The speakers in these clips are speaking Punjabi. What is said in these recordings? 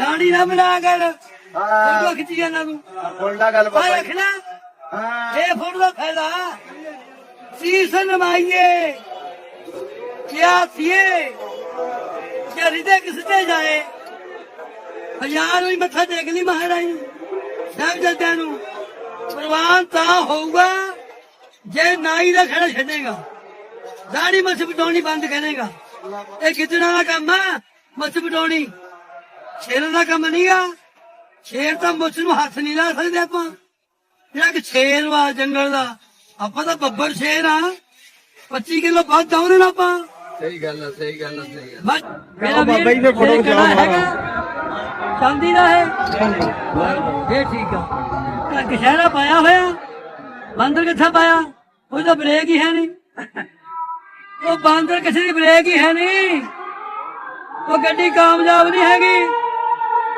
ਲਾੜੀ ਨਾ ਬਣਾ ਕਰ। ਹਾਂ। ਖਿੱਚੀ ਜਾਂਦਾ ਤੂੰ। ਬੋਲਦਾ ਗੱਲ ਆ ਬਾਬਾ ਰੱਖ ਜੀ। ਲੈ ਹਾਂ। ਇਹ ਫੋਟੋ ਦਾ ਫਾਇਦਾ ਸੀਸ ਨਮਾਈਏ। ਕਿਆ ਸੀਏ? ਕਿ ਹਿਰਦੇ ਕਿਸ ਤੇ ਜਾਏ? ਹਜ਼ਾਰ ਵੀ ਮੱਥਾ ਟੇਕ ਲਈ ਮਹਾਰਾਜ। ਸਾਹਿਬ ਜੱਦਿਆਂ ਨੂੰ। ਪ੍ਰਵਾਨ ਤਾਂ ਹੋਊਗਾ ਜੇ ਨਾਈ ਦਾ ਖੜਾ ਛੱਡੇਗਾ। ਦਾੜੀ ਮੱਛ ਪਟਾਉਣੀ ਬੰਦ ਕਰੇਗਾ। ਇਹ ਕਿਤਨਾ ਦਾ ਕੰਮ ਆ? ਮੱਛ ਪਟਾਉਣੀ ਸ਼ੇਰਾਂ ਦਾ ਕੰਮ ਨਹੀਂਗਾ ਸ਼ੇਰ ਤਾਂ ਮੁੱਛ ਨੂੰ ਹੱਥ ਨਹੀਂ ਲਾ ਸਕਦੇ ਆਪਾਂ। ਜਿਹੜਾ ਕਿ ਸ਼ੇਰ ਵਾ ਜੰਗਲ ਦਾ। ਆਪਾਂ ਤਾਂ ਬੱਬਰ ਸ਼ੇਰ ਆ। 25 ਕਿਲੋ ਵੱਧ ਆਉਣੇ ਨਾ ਆਪਾਂ। ਸਹੀ ਗੱਲ ਹੈ ਸਹੀ ਗੱਲ ਸਹੀ ਗੱਲ ਬਸ ਮੇਰਾ ਬਾਬਾ ਜੀ ਦੇ ਫੋਟੋ ਹੈਗਾ ਚਾਂਦੀ ਦਾ ਹੈ। ਇਹ ਠੀਕ ਆ। ਤਾਂ ਕਸ਼ਹਿਰਾ ਪਾਇਆ ਹੋਇਆ। ਬਾਂਦਰ ਕਿੱਥੇ ਪਾਇਆ? ਉਹ ਤਾਂ ਬ੍ਰੇਕ ਹੀ ਹੈ ਨਹੀਂ ਉਹ ਬਾਂਦਰ ਕਿਸੇ ਦੀ ਬ੍ਰੇਕ ਹੀ ਹੈ ਨਹੀਂ ਉਹ ਗੱਡੀ ਕਾਮਯਾਬ ਨਹੀਂ ਹੈਗੀ।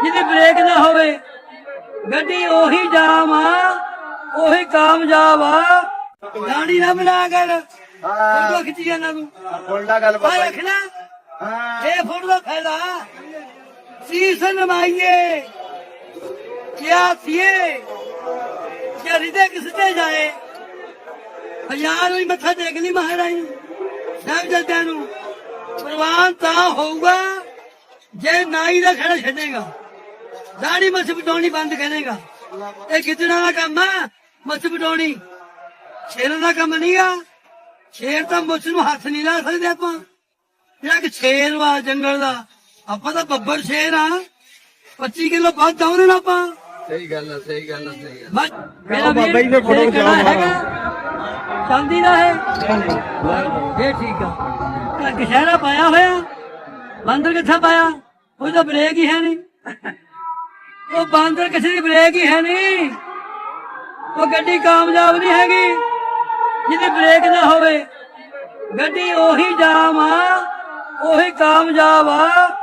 ਜਿਹਦੀ ਬ੍ਰੇਕ ਨਾ ਹੋਵੇ। ਗੱਡੀ ਉਹੀ ਜਾਮ ਆ ਉਹੀ ਕਾਮਯਾਬ ਆ। ਗਾੜੀ ਨਾ ਬਣਾ ਕਰ। ਹਾਂ। ਫੋਟੋ ਖਿੱਚੀ ਜਾਂਦਾ ਤੂੰ। ਬੋਲਦਾ ਗੱਲ ਆ ਬਾਬਾ ਰੱਖ ਜੀ। ਲੈ ਹਾਂ। ਇਹ ਫੋਟੋ ਦਾ ਫਾਇਦਾ। ਸੀਸ ਨਮਾਈਏ। ਕਿਆ ਸੀਏ? ਕਿ ਹਿਰਦੇ ਕਿਸ ਤੇ ਜਾਏ ਹਜ਼ਾਰ ਵੀ ਮੱਥਾ ਟੇਕ ਲਈ ਮਹਾਰਾਜ। ਸਾਹਿਬ ਜੱਦਿਆਂ ਨੂੰ। ਪ੍ਰਵਾਨ ਤਾਂ ਹੋਊਗਾ ਜੇ ਨਾਈ ਦਾ ਖੜਾ ਛੱਡੇਗਾ। ਦਾੜੀ ਮੱਛ ਪਟਾਉਣੀ ਬੰਦ ਕਰੇਗਾ। ਇਹ ਕਿਤਨਾ ਦਾ ਕੰਮ ਆ? ਮੱਛ ਪਟਾਉਣੀ ਸ਼ੇਰਾਂ ਦਾ ਕੰਮ ਨਹੀਂਗਾ ਸ਼ੇਰ ਤਾਂ ਮੁੱਛ ਨੂੰ ਹੱਥ ਨਹੀਂ ਲਾ ਸਕਦੇ ਆਪਾਂ। ਜਿਹੜਾ ਕਿ ਸ਼ੇਰ ਵਾ ਜੰਗਲ ਦਾ। ਆਪਾਂ ਤਾਂ ਬੱਬਰ ਸ਼ੇਰ ਆ। 25 ਕਿਲੋ ਵੱਧ ਆਉਣੇ ਨਾ ਆਪਾਂ। ਸਹੀ ਗੱਲ ਹੈ ਸਹੀ ਗੱਲ ਹੈ ਸਹੀ ਗੱਲ ਬਸ ਮੇਰਾ ਬਾਬਾ ਜੀ ਦੇ ਫੋਟੋ ਹੈਗਾ। ਚਾਂਦੀ ਦਾ ਹੈ ਇਹ ਠੀਕ ਆ। ਕਸ਼ਹਿਰਾ ਪਾਇਆ ਹੋਇਆ। ਬਾਂਦਰ ਕਿੱਥੇ ਪਾਇਆ? ਉਹ ਤਾਂ ਬ੍ਰੇਕ ਹੀ ਹੈ ਨਹੀਂ। ਉਹ ਬਾਂਦਰ ਕਿਸੇ ਦੀ ਬ੍ਰੇਕ ਹੀ ਹੈ ਨਹੀਂ। ਉਹ ਗੱਡੀ ਕਾਮਯਾਬ ਨਹੀਂ ਹੈਗੀ, ਜਿਹਦੀ ਬ੍ਰੇਕ ਨਾ ਹੋਵੇ। ਗੱਡੀ ਉਹੀ ਜਾਮ ਆ, ਉਹੀ ਕਾਮਯਾਬ ਆ।